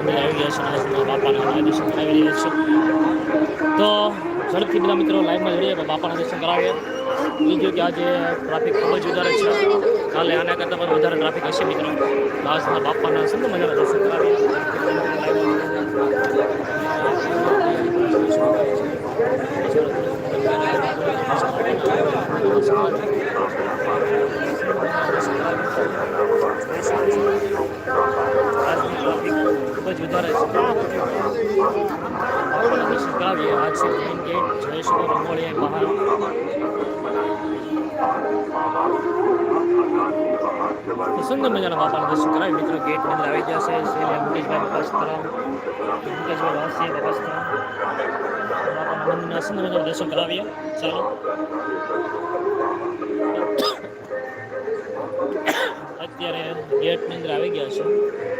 બાપાના દર્શન કરાવી રહ્યા છે. તો ઝડપથી બધા મિત્રો લાઈનમાં જોઈએ બાપાના દર્શન કરાવીએ. બીજું કે આજે ટ્રાફિક ખૂબ જ વધારે છે. કાલે આના કરતાં પણ વધારે ટ્રાફિક હશે મિત્રો. આજના બાપાના સુંદર મજાના દર્શન કરાવીએ. કરાવીએ છે મેઇન ગેટ જયેશ્વર શકો રંગોળી બહાર સુંદર મજાના બાપાના દર્શન કરાવી. મિત્રો, ગેટ અંદર આવી છે. શ્રી મુકેશભાઈ બપાસ્તરામ મુકેશભાઈ વાસી બપાસ્તરામ બાપાના મંદિરના સુંદર મજાના દર્શન કરાવીએ. ચાલો. ગેટની અંદર આવી ગયા છું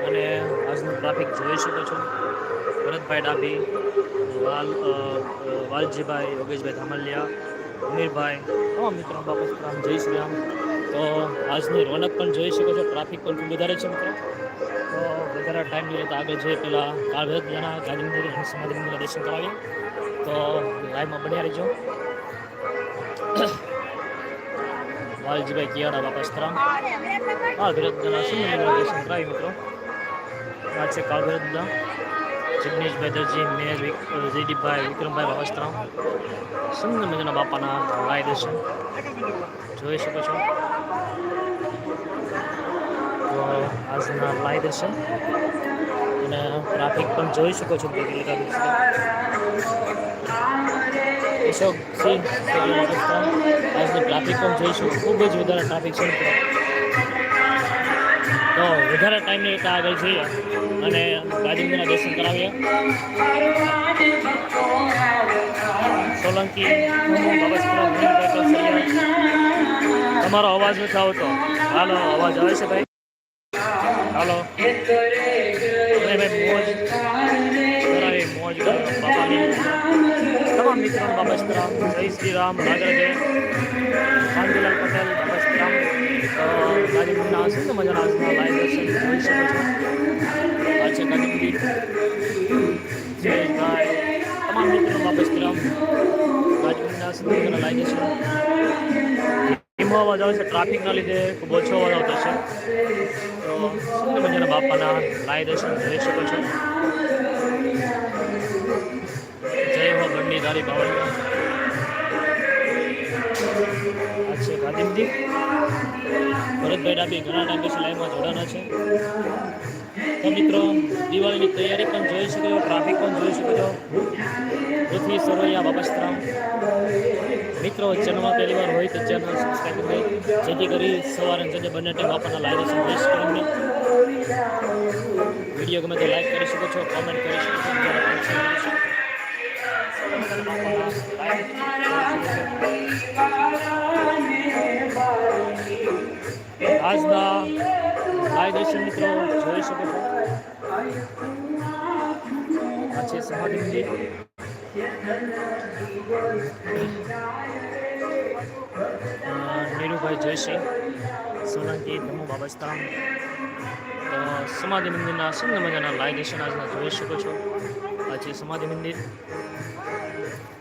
અને આજનું ટ્રાફિક જોઈ શકો છો. ભરતભાઈ ડાભી, વાલ વાલજીભાઈ, યોગેશભાઈ ધામલિયા અમીરભાઈ તમામ મિત્રો બાપસ્તરામ જય શ્રી રામ. તો આજની રોનક પણ જોઈ શકો છો ટ્રાફિક પણ ખૂબ વધારે છે મિત્રો. તો વધારે ટાઈમ લઈએ તો આગળ જઈએ પહેલાં કાળભેદ જણા ગાંધી મંદિર અને સમાધિ મંદિરના દર્શન કરાવીએ. તો લાઈવમાં બન્યા રહીજો. વાલજીભાઈ કિયાડા બાપસ્તરામ હા ભરતના સુંદર મજાના દર્શન કરાવી મિત્રો આ છે કાળભરતના જિગ્નેશભાઈ દરજી વિક- જયદીપભાઈ વિક્રમભાઈ બાપસ્તરામ સુંદર મજાના બાપાના લાય દર્શન જોઈ શકો છો આજના લાય દર્શન અને ટ્રાફિક પણ જોઈ શકો છો કેટલી અશોક સિંહ ટ્રાફિક પણ જોઈશું ખૂબ જ વધારે ટ્રાફિક છે. તો વધારે ટાઈમ નહીં લેતા આગળ જઈએ. અને ગાંધીજીના દર્શન કરાવીએ. સોલંકી. તમારો અવાજ નથી આવતો. હાલો, અવાજ આવે છે ભાઈ? હાલો. ભાઈ, મોજ. તમામ મિત્રો જય શ્રી રામ નાગરદેવ શાંતિલાલ પટેલ બાબસ્તરામ ગાંધીજીના સુંદર મજાના આજના લાઈવ દર્શન જોઈ શકો છો આ છે ગાંધીજી જયેશભાઈ તમામ મિત્રો બાબસ્તરામ ગાંધીજીના સુંદર મજાના લાઈવ દર્શન ધીમો અવાજ છે ટ્રાફિકના લીધે ખૂબ ઓછો અવાજ આવતો છે તો સુંદર મજાના બાપાના લાઈવ દર્શન જોઈ શકો છો બંડી ધારી બાવળી છે ગાંધી ભરતભાઈ ડાબી ઘણા ટાઈમ પછી લાઈવમાં જોડાના છે. તો મિત્રો, દિવાળીની તૈયારી પણ જોઈ શકો ટ્રાફિક પણ જોઈ શકો છો પૃથ્વી સરોયા બાબસ્તરામ મિત્રો, ચેનલમાં પહેલી વાર હોય તો ચેનલ સબસ્ક્રાઈબ કરી જેથી કરી સવારે સાંજે બંને ટાઈમ આપણને લાઈવ સંદેશ કરીને વીડિયો ગમે તો લાઈક કરી શકો છો કોમેન્ટ કરી શકો છો. આજના લાઈવ દર્શન મિત્રો જોઈ શકો છો. આ છે સમાધિ મંદિર. નીરુભાઈ જોશી સોલંકી ધમુ બાબસ્તાન સમાધિ મંદિરના સુંદર મજાના લાઈવ દર્શન આજના જોઈ શકો છો. આ સમાધિ મંદિર.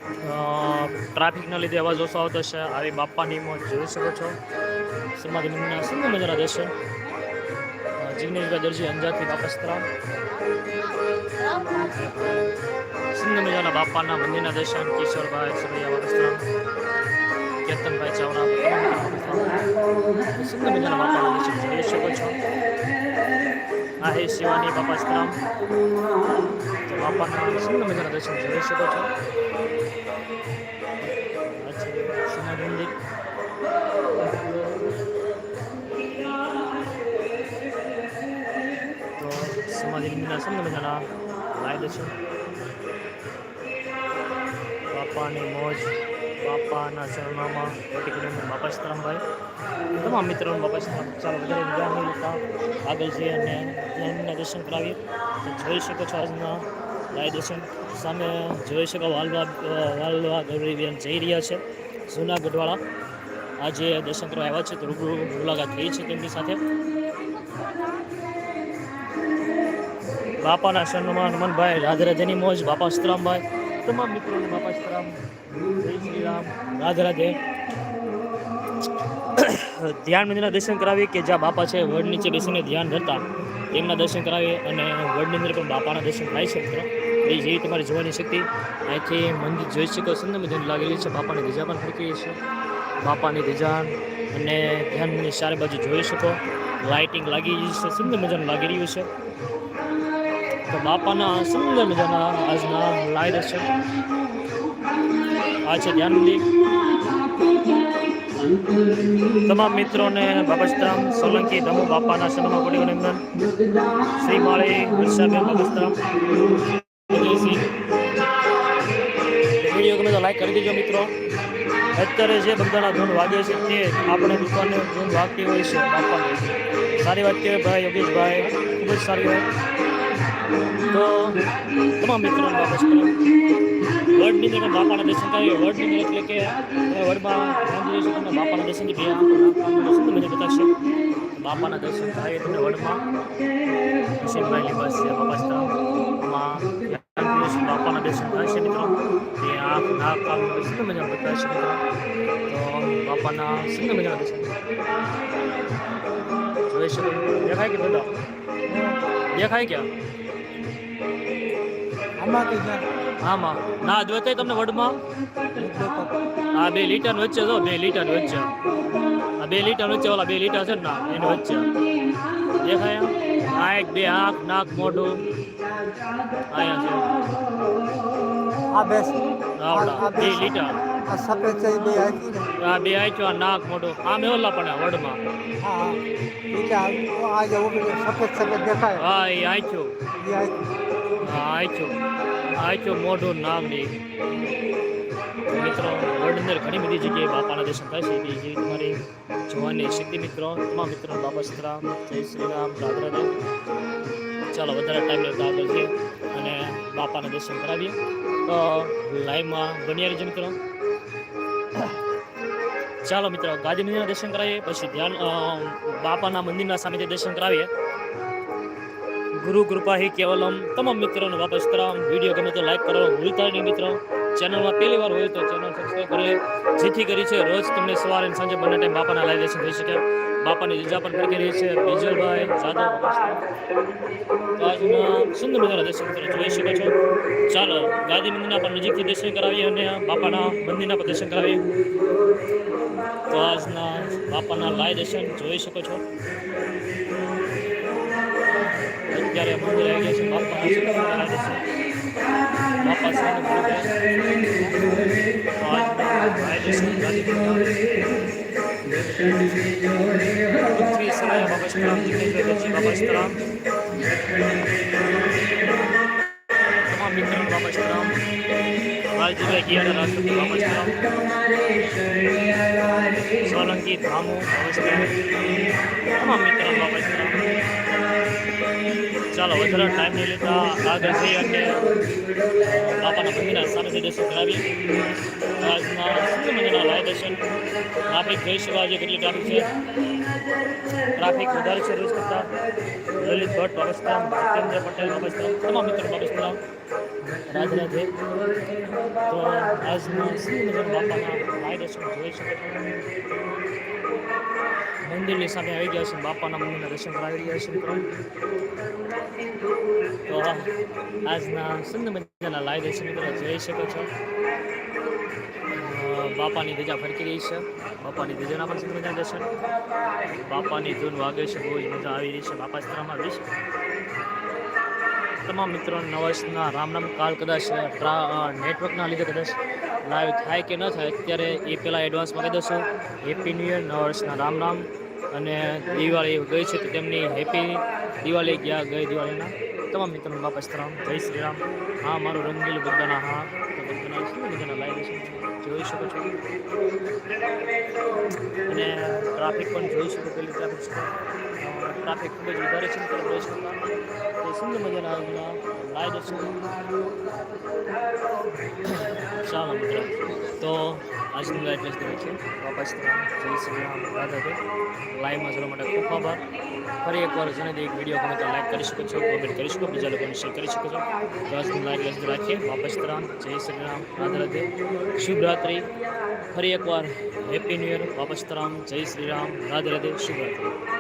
ટ્રાફિકના લીધે અવાજ ઓછો આવતો છે આવી બાપાની મોજ જોઈ શકો છો. સમાધિ મંદિરના સુંદર મજાના દર્શન જીવનેશભાઈ દરજી અંજારથી બાપસ્ત્રા સુંદર મજાના બાપાના મંદિરના દર્શન. કિશોરભાઈ સુરૈયા બાપસ્તરામ કેતનભાઈ ચાવડા. સુંદર મજાના બાપાના દર્શન જોઈ શકો છો. આ शिवानी તો બાપાના સુંદર મજાના દર્શન જોઈ શકો છો. સમાધિ મંદિર. તો સમાધિ મંદિરના સુંદર મજાના લાઈવ દર્શન. બાપાની મોજ. બાપાના ચરણોમાં મોટી બાપા સીતારામભાઈ તમામ મિત્રો બાપા સીતારામ ચાલો વધારે નહીં આગળ જઈએ અને જ્ઞાનના દર્શન કરાવીએ. જોઈ શકો છો આજના લાઈવ દર્શન. સામે જોઈ શકો વાલવા વાલવા ગૌરીબેન જઈ રહ્યા છે જૂનાગઢવાળા. આજે દર્શન કરવા આવ્યા છે તો રૂબરૂ મુલાકાત થઈ છે તેમની સાથે. બાપાના શરણમાં હનુમાનભાઈ રાધે રાધેની મોજ, બાપા સીતરામભાઈ તમામ મિત્રોને બાપા સીતરામ જય શ્રી રામ. રાધે રાધે. ધ્યાન મંદિરના દર્શન કરાવીએ કે જ્યાં બાપા છે વડ નીચે બેસીને ધ્યાન ધરતા તેમના દર્શન કરાવીએ અને વડની અંદર પણ બાપાના દર્શન થાય છે મિત્રો. એ જેવી તમારી જોવાની શક્તિ. અહીંથી મંદિર જોઈ શકો સુંદર મજાની લાગેલી છે. બાપાની ધજા પણ ફરકી છે બાપાની ધજા અને ધ્યાન મંદિર ચારે બાજુ જોઈ શકો. લાઇટિંગ લાગી છે સુંદર મજાનું લાગી રહ્યું છે. તો બાપાના સુંદર મજાના આજના લાઈ છે. આ છે ધ્યાન મંદિર તમામ મિત્રોને બાબસ્તરામ સોલંકી, ધમુ બાપાના સન્માન પડી અભિનંદન શ્રી માળી વર્ષાબેન બાબસ્તરામ વીડિયો ગમે તો લાઈક કરી દેજો મિત્રો. અત્યારે જે બધાના ધૂન વાગે છે તે આપણે દુકાનને ધૂન વાગતી હોય છે બાપાને. સારી વાત કહેવાય ભાઈ, યોગેશભાઈ. ખૂબ જ સારી વાત. તો તમામ મિત્રોને બાબસ્તરામ વર્ડની અંદર બાપાના દર્શન કરીએ વર્ડની અંદર એટલે કે વર્ડમાં દઈએ છો તમને બાપાના દર્શન બે દર્શન મને બતાવશે બાપાના દર્શન થાય તમને વર્ડમાં નસીબભાઈ બસ છે, બાપા બાપાના દર્શન થાય છે, મિત્રો. એ આંખ નાક કામ દર્શન મજા છે, મિત્રો. તો બાપાના સુંદર મજાના દર્શન જોઈ શકો દેખાય કે બધા? દેખાય ક્યાં? આમાં ના જોતાય તમને વડમાં? આ બે લીટર વચ્ચે જો બે લીટર વચ્ચે. આ બે લીટર વચ્ચે ઓલા બે લીટર છે ને એની વચ્ચે. દેખાય આ એક બે આંખ નાક મોઢું. અહીંયા આ બે આવડા. બે લીટર. આ સફેદ છે બે હાકી આ બે આંખ્યો આ નાક મોઢું. આ મે ઓલા પણ વડમાં. હા હા. છે આ જે સફેદ સફેદ દેખાય. હા એ આંખ્યો. એ હાકી આચો આંખ્યો મોઢું નામની મિત્રો વર્લ્ડ અંદર ઘણી બધી જગ્યાએ બાપાના દર્શન થાય છે. જેવી તમારી જોવાની શક્તિ મિત્રો, તમામ મિત્રો બાબા સીતરામ જય શ્રી રામ, રાધે રાધે. ચાલો, વધારે ટાઈમ લેતા આગળ અને બાપાના દર્શન કરાવીએ. તો લાઈવમાં બન્યા રહેજો મિત્રો. ચાલો મિત્રો મંદિરના દર્શન કરાવીએ, પછી ધ્યાન બાપાના મંદિરના સામે દર્શન કરાવીએ. ગુરુ કૃપા હી કેવલમ. તમામ મિત્રોને વાપસ કરાવ. વીડિયો ગમે તો લાઈક કરો. ભૂલતા મિત્રો. ચેનલમાં પહેલી વાર હોય તો ચેનલ સબસ્ક્રાઈબ કરી લે. જેથી કરી છે રોજ તમને સવારે અને સાંજે બંને ટાઈમ બાપાના લાઈવ દર્શન થઈ શકે. બાપાની જીજા પણ કરી રહી છે. બીજલભાઈ, જાદવ, તો આજના સુંદર મજાના દર્શન મિત્રો જોઈ શકો છો. ચાલો ગાંધી મંદિરના પણ નજીકથી દર્શન કરાવીએ અને બાપાના મંદિરના પણ દર્શન કરાવીએ. તો આજના બાપાના લાઈવ દર્શન જોઈ શકો છો. અત્યારે મંદિર આવી ગયા છે બાપા દર્શન. બાપા સામે પૃથ્વી સરાય બાબા શ્રીરામ જીગ્નેશ્વરજી બાબા શ્રીરામ તમામ મિત્રો બાબા ગિયાના શ્રીરામ સોલંકી ધામો બાબા તમામ મિત્રો બાબા શ્રીરામ ચાલો, વધારે ટાઈમ નહીં લેતા. આગળ જઈ અને બાપાના મંદિરના સામે દર્શન કરાવી આજના સુંદર મજાના લાય દર્શન. ટ્રાફિક જય શકો જે કેટલી ટ્રાફિક છે. ટ્રાફિક વધારે છે રોજ કરતા. લલિત ભટ્ટ બાબસ્તરામ ભૂપેન્દ્ર પટેલ બાબસ્તરામ તમામ મિત્રો બાબસ્તરામ રાજ રાજે તો આજના સુંદર બાપાના લાય દર્શન જોઈ શકો મંદિરની સામે આવી ગયા છે. બાપાના મંદિરના દર્શન કરાવી રહ્યા છે મિત્રો. આજના સુંદર મજાના લાઈવ દર્શન મિત્રો જોઈ શકો છો. બાપાની ધજા ફરકી રહી છે. બાપાની ધજાના પણ સુંદર મજા દર્શન. બાપાની ધૂન વાગે છે, બહુ જ મજા આવી રહી છે. બાપા સ્તરામાં છે તમામ મિત્રો નવર્ષના વર્ષના રામ નામ કાલ કદાચ નેટવર્કના લીધે કદાચ લાઈવ થાય કે ન થાય, અત્યારે એ પહેલાં એડવાન્સમાં કહી દઉં હેપી ન્યૂ યર નવર્ષના વર્ષના રામ નામ. અને દિવાળી ગઈ છે, તો તેમની હેપી દિવાળી ગયા, ગઈ દિવાળીના. તમામ મિત્રોને બાપા સીતારામ જય શ્રી રામ. હા, મારું રંગીલ બધાના, હા. તો બધાના શું બધાના લાઈવ છે? જોઈ શકો છો. અને ટ્રાફિક પણ જોઈ શકો પેલી ટ્રાફિક ટ્રાફિક ખૂબ જ વધારે છે મિત્રો જોઈ શકતા. તો સુંદર મજાના લાઈ કાયદેસર ચાલો મિત્રો. તો આજની લાઈટ લેસ છે વાપસ જય શ્રી રામ. રાધા લાઈવમાં જોવા માટે ખૂબ આભાર. ફરી એકવાર જણાવી એક વીડિયો ગમે તો લાઈક કરી શકો છો કોમેન્ટ કરી શકો, બીજા લોકોને શેર કરી શકો છો. તો આજનું લાઈફ લેસ રાખીએ. વાપસ રામ. જય શ્રી રામ. રાધા રાધે શુભ ફરી એકવાર હેપી ન્યુ યર વાપસ રામ. જય શ્રી રામ રાધે રાધે શુભ